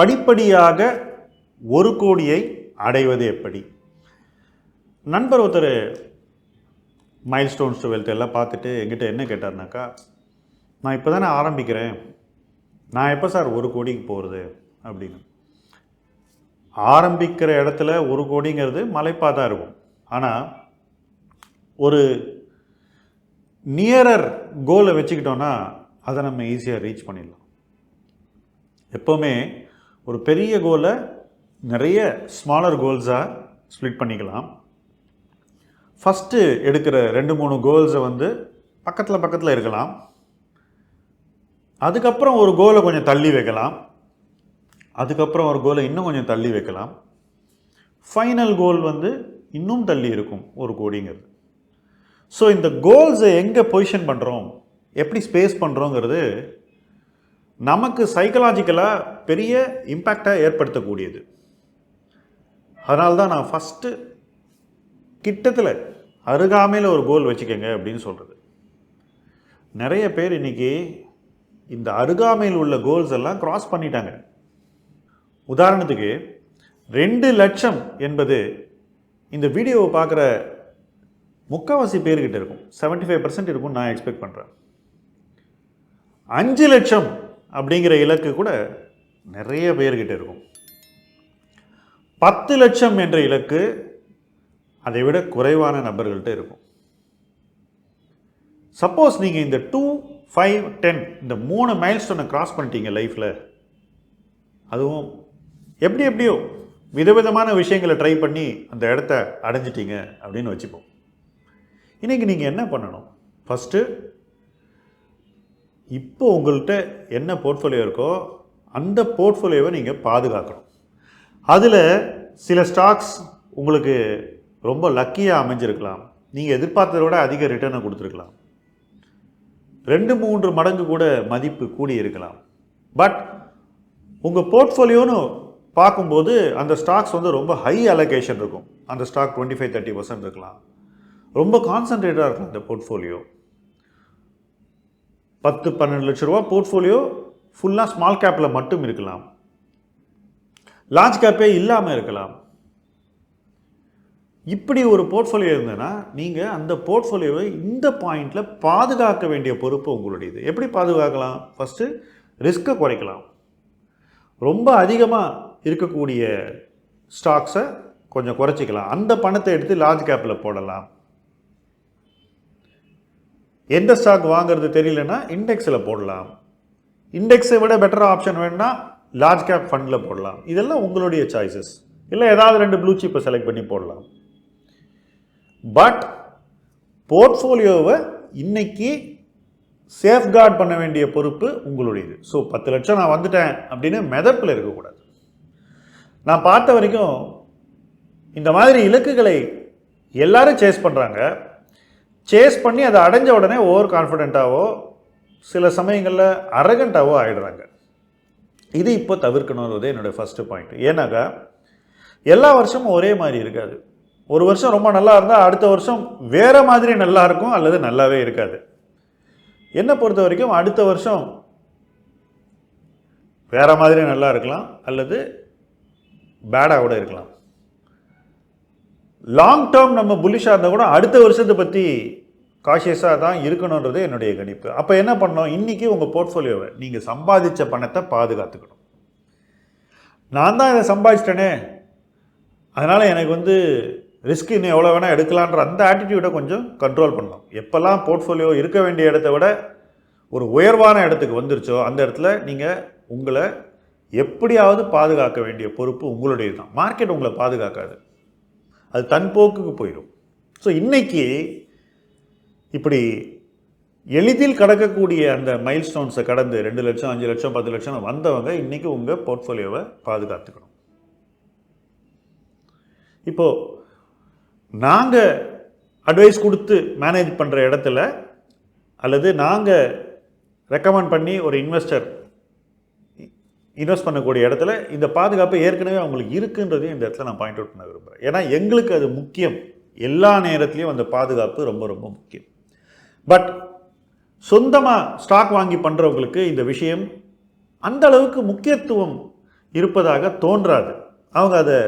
படிப்படியாக ஒரு கோடியை அடைவது எப்படி? நண்பர் ஒருத்தர் மைல்ஸ்டோன்ஸ் டுவெல்த் எல்லாம் பார்த்துட்டு எங்கிட்ட என்ன கேட்டார்னாக்கா நான் இப்போ தானே ஆரம்பிக்கிறேன். நான் எப்போ சார் ஒரு கோடிக்கு போகிறது அப்படின்னு. ஆரம்பிக்கிற இடத்துல ஒரு கோடிங்கிறது மலைப்பாக தான் இருக்கும். ஆனால் ஒரு நியரர் கோலை வச்சுக்கிட்டோன்னா அதை நம்ம ஈஸியாக ரீச் பண்ணிடலாம். எப்போவுமே ஒரு பெரிய கோலை நிறைய ஸ்மாலர் கோல்ஸாக ஸ்ப்ளிட் பண்ணிக்கலாம். ஃபஸ்ட்டு எடுக்கிற ரெண்டு மூணு கோல்ஸை வந்து பக்கத்தில் பக்கத்தில் இருக்கலாம். அதுக்கப்புறம் ஒரு கோலை கொஞ்சம் தள்ளி வைக்கலாம். அதுக்கப்புறம் ஒரு கோலை இன்னும் கொஞ்சம் தள்ளி வைக்கலாம். ஃபைனல் கோல் வந்து இன்னும் தள்ளி இருக்கும் ஒரு கோடிங்கிறது ஸோ இந்த கோல்ஸை எங்கே பொசிஷன் பண்ணுறோம் எப்படி ஸ்பேஸ் பண்ணுறோங்கிறது நமக்கு சைக்கலாஜிக்கலாக பெரிய இம்பேக்டை ஏற்படுத்தக்கூடியது. அதனால தான் நான் ஃபஸ்ட்டு கிட்டத்தில் அருகாமையில் ஒரு கோல் வச்சுக்கோங்க அப்படின்னு சொல்கிறது நிறைய பேர் இன்றைக்கி இந்த அருகாமையில் உள்ள கோல்ஸ் எல்லாம் க்ராஸ் பண்ணிட்டாங்க. உதாரணத்துக்கு ரெண்டு லட்சம் என்பது இந்த வீடியோவை பார்க்குற முக்கால்வாசி பேர்கிட்ட இருக்கும். 75% ஃபைவ் பர்சன்ட் இருக்கும் நான் எக்ஸ்பெக்ட் பண்ணுறேன் அஞ்சு லட்சம் அப்படிங்கிற இலக்கு கூட நிறைய பேர்கிட்ட இருக்கும். பத்து லட்சம் என்ற இலக்கு அதை விட குறைவான நபர்கள்ட்ட இருக்கும். சப்போஸ் நீங்கள் இந்த டூ ஃபைவ் டென் இந்த மூணு மைல்ஸ்டோனை கிராஸ் பண்ணிட்டீங்க லைஃப்பில் அதுவும் எப்படி எப்படியோ விதவிதமான விஷயங்களை ட்ரை பண்ணி அந்த இடத்த அடைஞ்சிட்டீங்க அப்படின்னு வச்சுப்போம். இன்றைக்கி நீங்கள் என்ன பண்ணணும்? ஃபஸ்ட்டு இப்போ உங்கள்கிட்ட என்ன போர்ட்ஃபோலியோ இருக்கோ அந்த போர்ட்ஃபோலியோவை நீங்கள் பாதுகாக்கணும். அதில் சில ஸ்டாக்ஸ் உங்களுக்கு ரொம்ப லக்கியாக அமைஞ்சிருக்கலாம். நீங்கள் எதிர்பார்த்ததை விட அதிக ரிட்டர்னை கொடுத்துருக்கலாம். ரெண்டு மூன்று மடங்கு கூட மதிப்பு கூடி இருக்கலாம். பட் உங்கள் போர்ட்ஃபோலியோன்னு பார்க்கும்போது அந்த ஸ்டாக்ஸ் வந்து ரொம்ப ஹை அலோகேஷன் இருக்கும். அந்த stock twenty five thirty percent இருக்கலாம். ரொம்ப கான்சன்ட்ரேட்டாக இருக்கும் அந்த போர்ட்ஃபோலியோ பத்து பன்னெண்டு லட்ச ரூபா போர்ட்ஃபோலியோ ஃபுல்லாக ஸ்மால் கேப்பில் மட்டும் இருக்கலாம். லார்ஜ் கேப்பே இல்லாமல் இருக்கலாம். இப்படி ஒரு போர்ட்ஃபோலியோ இருந்ததுன்னா நீங்கள் அந்த போர்ட்ஃபோலியோவை இந்த பாயிண்டில் பாதுகாக்க வேண்டிய பொறுப்பு உங்களுடையது. எப்படி பாதுகாக்கலாம்? ஃபஸ்ட்டு ரிஸ்க்கை குறைக்கலாம். ரொம்ப அதிகமாக இருக்கக்கூடிய ஸ்டாக்ஸை கொஞ்சம் குறைச்சிக்கலாம். அந்த பணத்தை எடுத்து லார்ஜ் கேப்பில் போடலாம். எந்த ஸ்டாக் வாங்குறது தெரியலன்னா இண்டெக்ஸில் போடலாம். இண்டெக்ஸை விட பெட்டர் ஆப்ஷன் வேணும்னா லார்ஜ் கேப் ஃபண்டில் போடலாம். இதெல்லாம் உங்களுடைய சாய்ஸஸ் இல்லை ஏதாவது ரெண்டு ப்ளூ சிப்பை செலக்ட் பண்ணி போடலாம். பட் போர்ட்ஃபோலியோவை இன்னைக்கு சேஃப்கார்ட் பண்ண வேண்டிய பொறுப்பு உங்களுடையது. ஸோ பத்து லட்சம் நான் வந்துட்டேன் அப்படின்னு மெதப்பில் இருக்கக்கூடாது. நான் பார்த்த வரைக்கும் இந்த மாதிரி இலக்குகளை எல்லாரும் சேஸ் பண்ணுறாங்க சேஸ் பண்ணி அதை அடைஞ்ச உடனே ஓவர் கான்ஃபிடென்ட்டாவோ சில சமயங்களில் அரகண்ட்டாவோ ஆகிடுறாங்க இது இப்போ தவிர்க்கணுன்றது என்னுடைய ஃபஸ்ட்டு பாயிண்ட் ஏன்னாக்கா எல்லா வருஷமும் ஒரே மாதிரி இருக்காது. ஒரு வருஷம் ரொம்ப நல்லா இருந்தால் அடுத்த வருஷம் வேறு மாதிரி நல்லா இருக்கும் அல்லது நல்லாவே இருக்காது. என்னை பொறுத்த வரைக்கும் அடுத்த வருஷம் வேறு மாதிரி நல்லா இருக்கலாம் அல்லது பேடாக கூட இருக்கலாம். லாங் டேர்ம் நம்ம புல்லிஷாக இருந்தால் கூட அடுத்த வருஷத்தை பற்றி காஷியஸாக தான் இருக்கணுன்றது என்னுடைய கணிப்பு. அப்போ என்ன பண்ணோம்? இன்றைக்கி உங்கள் போர்ட்ஃபோலியோவை நீங்கள் சம்பாதிச்ச பணத்தை பாதுகாத்துக்கணும். நான் தான் இதை சம்பாதிச்சிட்டேனே. அதனால் எனக்கு வந்து ரிஸ்க் இன்னும் எவ்வளோ வேணால் எடுக்கலான்ற அந்த ஆட்டிடியூடை கொஞ்சம் கண்ட்ரோல் பண்ணணும். எப்போல்லாம் போர்ட்ஃபோலியோ இருக்க வேண்டிய இடத்த விட ஒரு உயர்வான இடத்துக்கு வந்துருச்சோ அந்த இடத்துல நீங்கள் உங்களை எப்படியாவது பாதுகாக்க வேண்டிய பொறுப்பு உங்களுடையது தான். மார்க்கெட் உங்களை பாதுகாக்காது. அது தன் போக்குக்கு போயிடும். ஸோ இன்றைக்கி இப்படி எளிதில் கடக்கக்கூடிய அந்த மைல் ஸ்டோன்ஸை கடந்து ரெண்டு லட்சம் அஞ்சு லட்சம் பத்து லட்சம் வந்தவங்க இன்றைக்கி உங்கள் போர்ட்ஃபோலியோவை பாதுகாத்துக்கணும். இப்போது நாங்கள் அட்வைஸ் கொடுத்து மேனேஜ் பண்ணுற இடத்துல அல்லது நாங்கள் ரெக்கமெண்ட் பண்ணி ஒரு இன்வெஸ்டர் இன்வெஸ்ட் பண்ணக்கூடிய இடத்துல இந்த பாதுகாப்பு ஏற்கனவே அவங்களுக்கு இருக்குன்றதையும் இந்த இடத்துல நான் பாயிண்ட் அவுட் பண்ண விரும்புகிறேன் ஏன்னா எங்களுக்கு அது முக்கியம். எல்லா நேரத்துலையும் அந்த பாதுகாப்பு ரொம்ப ரொம்ப முக்கியம். பட் சொந்தமாக ஸ்டாக் வாங்கி பண்ணுறவங்களுக்கு இந்த விஷயம் அந்த அளவுக்கு முக்கியத்துவம் இருப்பதாக தோன்றாது. அவங்க அதை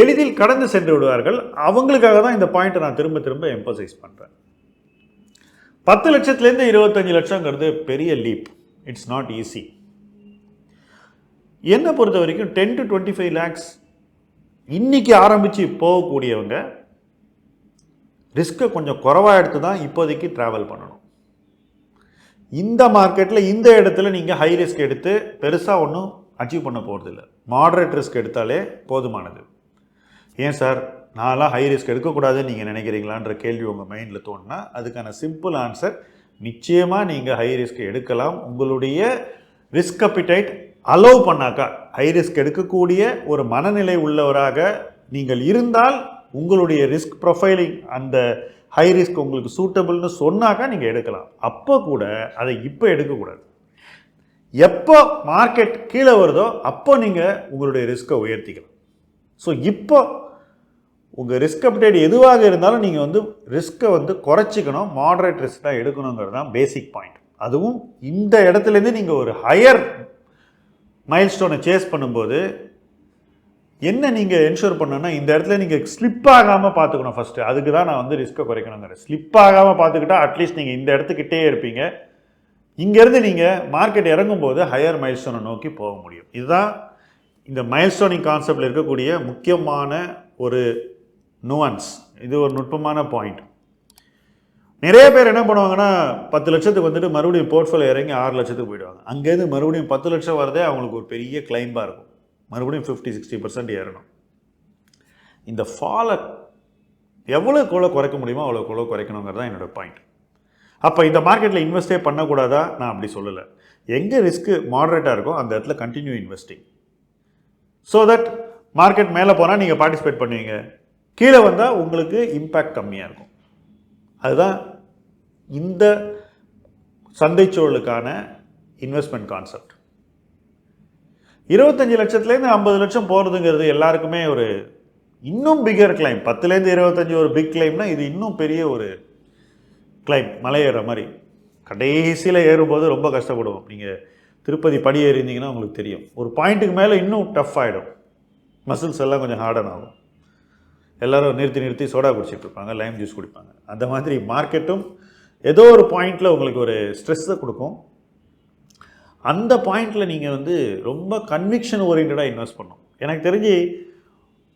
எளிதில் கடந்து சென்று விடுவார்கள். அவங்களுக்காக தான் இந்த பாயிண்ட்டை நான் திரும்ப திரும்ப எம்பசைஸ் பண்ணுறேன் பத்து லட்சத்துலேருந்து இருபத்தஞ்சு லட்சங்கிறது பெரிய லீப் இட்ஸ் நாட் ஈஸி என்னை பொறுத்த வரைக்கும் ten to twenty five lakhs இன்றைக்கி ஆரம்பித்து போகக்கூடியவங்க ரிஸ்க்கை கொஞ்சம் குறைவாக எடுத்து தான் இப்போதைக்கு ட்ராவல் பண்ணணும். இந்த மார்க்கெட்டில் இந்த இடத்துல நீங்கள் ஹை ரிஸ்க் எடுத்து பெருசாக ஒன்றும் அச்சீவ் பண்ண போகிறதில்ல மாடரேட் ரிஸ்க் எடுத்தாலே போதுமானது. ஏன் சார்? நான்லாம் ஹை ரிஸ்க் எடுக்கக்கூடாதுன்னு நீங்கள் நினைக்கிறீங்களான்ற கேள்வி உங்கள் மைண்டில் தோணுனா அதுக்கான சிம்பிள் ஆன்சர் நிச்சயமாக நீங்கள் ஹை ரிஸ்க் எடுக்கலாம். உங்களுடைய ரிஸ்க் அப்பிடைட் அலோவ் பண்ணாக்கா ஹை ரிஸ்க் எடுக்கக்கூடிய ஒரு மனநிலை உள்ளவராக நீங்கள் இருந்தால் உங்களுடைய ரிஸ்க் ப்ரொஃபைலிங் அந்த ஹை ரிஸ்க் உங்களுக்கு சூட்டபிள்னு சொன்னாக்கா நீங்கள் எடுக்கலாம். அப்போ கூட அதை இப்போ எடுக்கக்கூடாது. எப்போ மார்க்கெட் கீழே வருதோ அப்போ நீங்கள் உங்களுடைய ரிஸ்க்கை உயர்த்திக்கலாம். ஸோ இப்போ உங்கள் ரிஸ்க் அப்டேட் எதுவாக இருந்தாலும் நீங்கள் வந்து ரிஸ்க்கை வந்து குறைச்சிக்கணும் மாடரேட் ரிஸ்க் தான் எடுக்கணுங்கிறது தான் பேசிக் பாயிண்ட் அதுவும் இந்த இடத்துலேருந்து நீங்கள் ஒரு ஹையர் மைல்ஸ்டோனை சேஸ் பண்ணும்போது என்ன நீங்கள் என்ஷூர் பண்ணணும்னா இந்த இடத்துல நீங்கள் ஸ்லிப் ஆகாமல் பார்த்துக்கணும் ஃபஸ்ட்டு அதுக்கு தான் நான் வந்து ரிஸ்க்கை குறைக்கணுங்கிறேன் ஸ்லிப் ஆகாமல் பார்த்துக்கிட்டா அட்லீஸ்ட் நீங்கள் இந்த இடத்துக்கிட்டே இருப்பீங்க. இங்கேருந்து நீங்கள் மார்க்கெட் இறங்கும்போது ஹையர் மைல்ஸ்டோனை நோக்கி போக முடியும். இதுதான் இந்த மைல்ஸ்டோனிங் கான்செப்டில் இருக்கக்கூடிய முக்கியமான ஒரு நுவன்ஸ் இது ஒரு நுட்பமான பாயிண்ட் நிறைய பேர் என்ன பண்ணுவாங்கன்னா பத்து லட்சத்துக்கு வந்துட்டு மறுபடியும் போர்ட்ஃபோலியோ இறங்கி ஆறு லட்சத்துக்கு போயிடுவாங்க. அங்கேருந்து மறுபடியும் பத்து லட்சம் வரதே அவங்களுக்கு ஒரு பெரிய கிளைம்பாக இருக்கும். மறுபடியும் ஃபிஃப்டி சிக்ஸ்டி பர்சன்ட் ஏறணும். இந்த ஃபாலை எவ்வளோக்கு எவ்வளோ குறைக்க முடியுமோ அவ்வளோக்கு எவ்வளோ குறைக்கணுங்கிறது தான் என்னோட பாயிண்ட் அப்போ இந்த மார்க்கெட்டில் இன்வெஸ்டே பண்ணக்கூடாதா? நான் அப்படி சொல்லலை. எங்கே ரிஸ்க்கு மாடரேட்டாக இருக்கோ அந்த இடத்துல continue investing so that market மேலே போனால் நீங்கள் பார்ட்டிசிபேட் பண்ணுவீங்க. கீழே வந்தால் உங்களுக்கு இம்பேக்ட் கம்மியாக இருக்கும். அதுதான் இந்த சந்தைச்சூழலுக்கான இன்வெஸ்ட்மெண்ட் கான்செப்ட் இருபத்தஞ்சி லட்சத்துலேருந்து ஐம்பது லட்சம் போகிறதுங்கிறது எல்லாருக்குமே ஒரு இன்னும் பிகர் கிளைம் பத்துலேருந்து இருபத்தஞ்சி ஒரு பிக் கிளைம்னா இது இன்னும் பெரிய ஒரு கிளைம் மலை ஏறுற மாதிரி. கடைசியில் ஏறும்போது ரொம்ப கஷ்டப்படுவோம். நீங்கள் திருப்பதி படி ஏறிந்தீங்கன்னா உங்களுக்கு தெரியும். ஒரு பாயிண்ட்டுக்கு மேலே இன்னும் டஃப் ஆகிடும் மசில்ஸ் எல்லாம் கொஞ்சம் ஹார்டன் ஆகும். எல்லோரும் நிறுத்தி நிறுத்தி சோடா குடிச்சிட்டு இருப்பாங்க லைம் ஜூஸ் குடிப்பாங்க. அந்த மாதிரி மார்க்கெட்டும் ஏதோ ஒரு பாயிண்டில் உங்களுக்கு ஒரு ஸ்ட்ரெஸ்ஸை கொடுக்கும். அந்த பாயிண்டில் நீங்கள் வந்து ரொம்ப கன்விக்ஷன் ஓரியன்டாக இன்வெஸ்ட் பண்ணணும். எனக்கு தெரிஞ்சு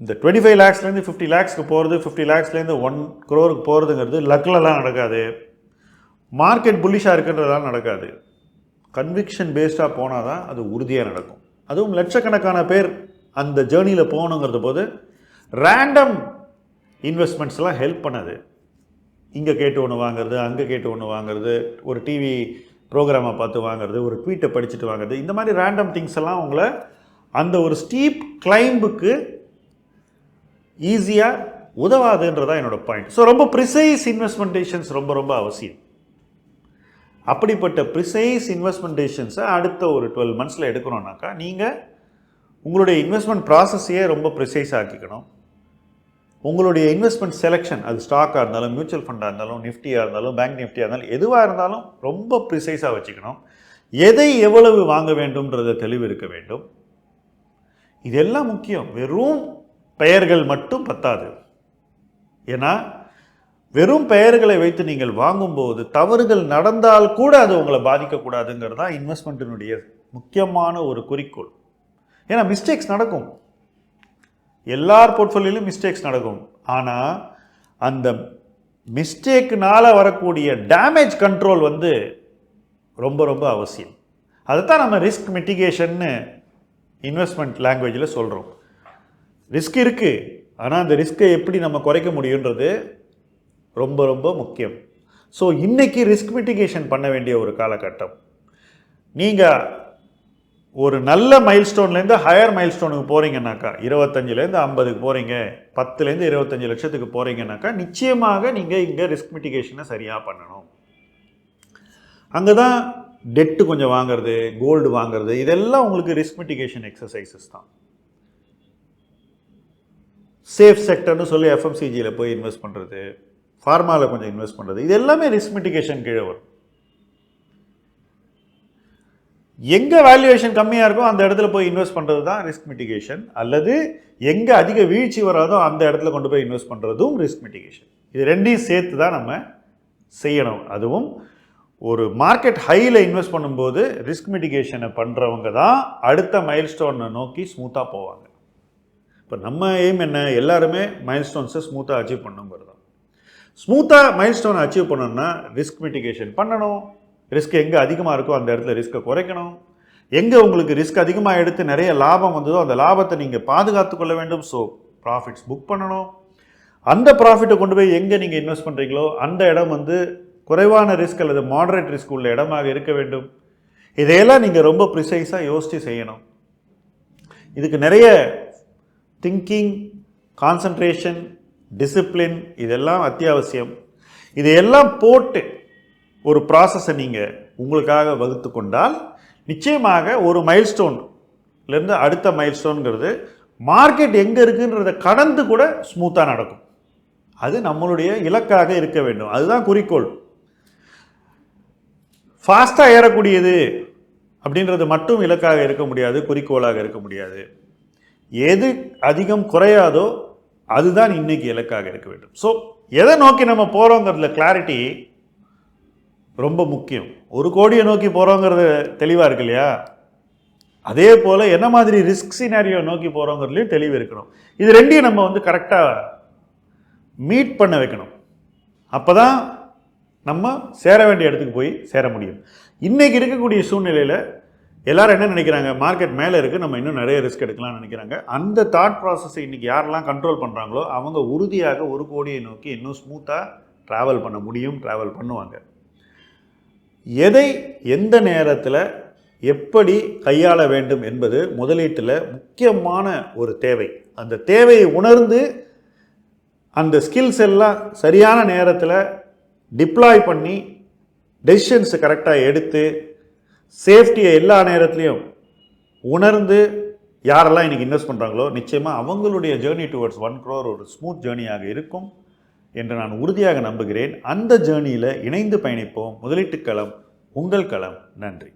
இந்த டுவெண்ட்டி ஃபைவ் லேக்ஸ்லேருந்து ஃபிஃப்டி லேக்ஸ்க்கு போகிறது ஃபிஃப்டி லேக்ஸ்லேருந்து ஒன் க்ரோருக்கு போகிறதுங்கிறது லக்லலாம் நடக்காது. மார்க்கெட் புல்லிஷாக இருக்கின்றதெல்லாம் நடக்காது. கன்விக்ஷன் பேஸ்டாக போனால் தான் அது உறுதியாக நடக்கும். அதுவும் லட்சக்கணக்கான பேர் அந்த ஜேர்னியில் போகணுங்கிறது போது ரேண்டம் இன்வெஸ்ட்மெண்ட்ஸ்லாம் ஹெல்ப் பண்ணாது. இங்கே கேட்டு ஒன்று வாங்குறது அங்கே கேட்டு ஒன்று வாங்குறது ஒரு டிவி ப்ரோக்ராமை பார்த்து வாங்குறது ஒரு ட்வீட்டை படிச்சுட்டு வாங்குறது இந்த மாதிரி ரேண்டம் திங்ஸ் எல்லாம் உங்களை அந்த ஒரு ஸ்டீப் கிளைம்புக்கு ஈஸியாக உதவாதுன்றதான் என்னோடய பாயிண்ட் ஸோ ரொம்ப ப்ரிசைஸ் இன்வெஸ்ட்மெண்டேஷன்ஸ் ரொம்ப ரொம்ப அவசியம். அப்படிப்பட்ட ப்ரிசைஸ் இன்வெஸ்ட்மெண்டேஷன்ஸை அடுத்த ஒரு டுவெல் மந்த்ஸில் எடுக்கணும்னாக்கா நீங்கள் உங்களுடைய இன்வெஸ்ட்மெண்ட் ப்ராசஸையே ரொம்ப ப்ரிசைஸ் ஆக்கிக்கணும். உங்களுடைய இன்வெஸ்ட்மெண்ட் செலெக்ஷன் அது ஸ்டாக்காக இருந்தாலும் மியூச்சுவல் ஃபண்டாக இருந்தாலும் நிஃப்டியாக இருந்தாலும் பேங்க் நிஃப்டியாக இருந்தாலும் எதுவாக இருந்தாலும் ரொம்ப ப்ரிசைஸாக வச்சுக்கணும். எதை எவ்வளவு வாங்க வேண்டும்ன்றத தெளிவு இருக்க வேண்டும். இதெல்லாம் முக்கியம். வெறும் பெயர்கள் மட்டும் பத்தாது. ஏன்னா வெறும் பெயர்களை வைத்து நீங்கள் வாங்கும்போது தவறுகள் நடந்தால் கூட அது உங்களை பாதிக்கக்கூடாதுங்கிறது தான் இன்வெஸ்ட்மெண்ட்டினுடைய முக்கியமான ஒரு குறிக்கோள். ஏன்னா மிஸ்டேக்ஸ் நடக்கும். எல்லார் போர்ட்ஃபோலியோலையும் மிஸ்டேக்ஸ் நடக்கும். ஆனால் அந்த மிஸ்டேக்குனால் வரக்கூடிய டேமேஜ் கண்ட்ரோல் வந்து ரொம்ப ரொம்ப அவசியம். அதுதான் நம்ம ரிஸ்க் மிட்டிகேஷன்னு இன்வெஸ்ட்மெண்ட் லாங்குவேஜில் சொல்கிறோம் ரிஸ்க் இருக்குது ஆனால் அந்த ரிஸ்க்கை எப்படி நம்ம குறைக்க முடியுன்றது ரொம்ப ரொம்ப முக்கியம். ஸோ இன்றைக்கி ரிஸ்க் மிட்டிகேஷன் பண்ண வேண்டிய ஒரு காலகட்டம். நீங்கள் ஒரு நல்ல மைல்ஸ்டோன்லேருந்து ஹையர் மைல்ஸ்டோனுக்கு போகிறீங்கன்னாக்கா இருபத்தஞ்சிலேருந்து ஐம்பதுக்கு போகிறீங்க பத்துலேருந்து இருபத்தஞ்சி லட்சத்துக்கு போகிறீங்கன்னாக்கா நிச்சயமாக நீங்கள் இங்கே ரிஸ்க் மிட்டிகேஷனை சரியாக பண்ணணும். அங்கே தான் டெட்டு கொஞ்சம் வாங்குறது கோல்டு வாங்குறது இதெல்லாம் உங்களுக்கு ரிஸ்க் மிட்டிகேஷன் எக்ஸசைசஸ் தான். சேஃப் செக்டர்னு சொல்லி எஃப்எம்சிஜியில் போய் இன்வெஸ்ட் பண்ணுறது ஃபார்மாவில் கொஞ்சம் இன்வெஸ்ட் பண்ணுறது இது எல்லாமே ரிஸ்க் மிட்டிகேஷன் கீழே வரும். எங்கே வேல்யூவேஷன் கம்மியாக இருக்கோ அந்த இடத்துல போய் இன்வெஸ்ட் பண்ணுறது தான் ரிஸ்க் மிட்டிகேஷன் அல்லது எங்கே அதிக வீழ்ச்சி வராதோ அந்த இடத்துல கொண்டு போய் இன்வெஸ்ட் பண்ணுறதும் ரிஸ்க் மிட்டிகேஷன் இது ரெண்டையும் சேர்த்து தான் நம்ம செய்யணும். அதுவும் ஒரு மார்க்கெட் ஹையில் இன்வெஸ்ட் பண்ணும்போது ரிஸ்க் மிட்டிகேஷனை பண்ணுறவங்க தான் அடுத்த மைல்ஸ்டோனை நோக்கி ஸ்மூத்தாக போவாங்க. இப்போ நம்ம எய்ம் என்ன? எல்லாருமே மைல்ஸ்டோன்ஸை ஸ்மூத்தாக அச்சீவ் பண்ணுங்கிறது தான். ஸ்மூத்தாக மைல்ஸ்டோனை அச்சீவ் பண்ணணும்னா ரிஸ்க் மிட்டிகேஷன் பண்ணணும். ரிஸ்க் எங்கே அதிகமாக இருக்கோ அந்த இடத்துல ரிஸ்க்கை குறைக்கணும். எங்கே உங்களுக்கு ரிஸ்க் அதிகமாக எடுத்து நிறைய லாபம் வந்ததோ அந்த லாபத்தை நீங்கள் பாதுகாத்து கொள்ள வேண்டும். ஸோ ப்ராஃபிட்ஸ் புக் பண்ணணும். அந்த ப்ராஃபிட்டை கொண்டு போய் எங்கே நீங்கள் இன்வெஸ்ட் பண்ணுறீங்களோ அந்த இடம் வந்து குறைவான ரிஸ்க் அல்லது மாடரேட் ரிஸ்க் உள்ள இடமாக இருக்க வேண்டும். இதையெல்லாம் நீங்கள் ரொம்ப ப்ரிசைஸாக யோசித்து செய்யணும். இதுக்கு நிறைய திங்கிங் கான்சன்ட்ரேஷன் டிசிப்ளின் இதெல்லாம் அத்தியாவசியம். இதையெல்லாம் போட்டு ஒரு ப்ராசஸை நீங்கள் உங்களுக்காக வகுத்து கொண்டால் நிச்சயமாக ஒரு மைல்ஸ்டோன்லேருந்து அடுத்த மைல்ஸ்டோனுங்கிறது மார்க்கெட் எங்கே இருக்குன்றதை கடந்து கூட ஸ்மூத்தாக நடக்கும். அது நம்மளுடைய இலக்காக இருக்க வேண்டும். அதுதான் குறிக்கோள். ஃபாஸ்ட்டாக ஏறக்கூடியது அப்படின்றது மட்டும் இலக்காக இருக்க முடியாது குறிக்கோளாக இருக்க முடியாது. எது அதிகம் குறையாதோ அதுதான் இன்னைக்கு இலக்காக இருக்க வேண்டும். ஸோ எதை நோக்கி நம்ம போகிறோங்கிறதுல கிளாரிட்டி ரொம்ப முக்கியம். ஒரு கோடியை நோக்கி போகிறோங்கிறது தெளிவாக இருக்கு இல்லையா? அதே போல் என்ன மாதிரி ரிஸ்க் சினாரியோ நோக்கி போகிறோங்கிறதுலையும் தெளிவு இருக்கணும். இது ரெண்டையும் நம்ம வந்து கரெக்டாக மீட் பண்ண வைக்கணும். அப்போ தான் நம்ம சேர வேண்டிய இடத்துக்கு போய் சேர முடியும். இன்றைக்கி இருக்கக்கூடிய சூழ்நிலையில் எல்லாரும் என்ன நினைக்கிறாங்க? மார்க்கெட் மேலே இருக்குது நம்ம இன்னும் நிறைய ரிஸ்க் எடுக்கலாம்னு நினைக்கிறாங்க. அந்த தாட் ப்ராசஸை இன்றைக்கி யாரெல்லாம் கண்ட்ரோல் பண்ணுறாங்களோ அவங்க உறுதியாக ஒரு கோடியை நோக்கி இன்னும் ஸ்மூத்தாக ட்ராவல் பண்ண முடியும் ட்ராவல் பண்ணுவாங்க. எதை எந்த நேரத்தில் எப்படி கையாள வேண்டும் என்பது முதலீட்டில் முக்கியமான ஒரு தேவை. அந்த தேவையை உணர்ந்து அந்த ஸ்கில்ஸ் எல்லாம் சரியான நேரத்தில் டிப்ளாய் பண்ணி டெசிஷன்ஸ் கரெக்டாக எடுத்து சேஃப்டியை எல்லா நேரத்துலையும் உணர்ந்து யாரெல்லாம் இன்றைக்கி இன்வெஸ்ட் பண்ணுறாங்களோ நிச்சயமாக அவங்களுடைய ஜேர்னி டுவர்ட்ஸ் ஒன் க்ரோர் ஒரு ஸ்மூத் ஜேர்னியாக இருக்கும். என்று நான் உறுதியாக நம்புகிறேன். அந்த ஜேர்னியில் இணைந்து பயணிப்போம். முதலீட்டு களம் உங்கள் களம். நன்றி.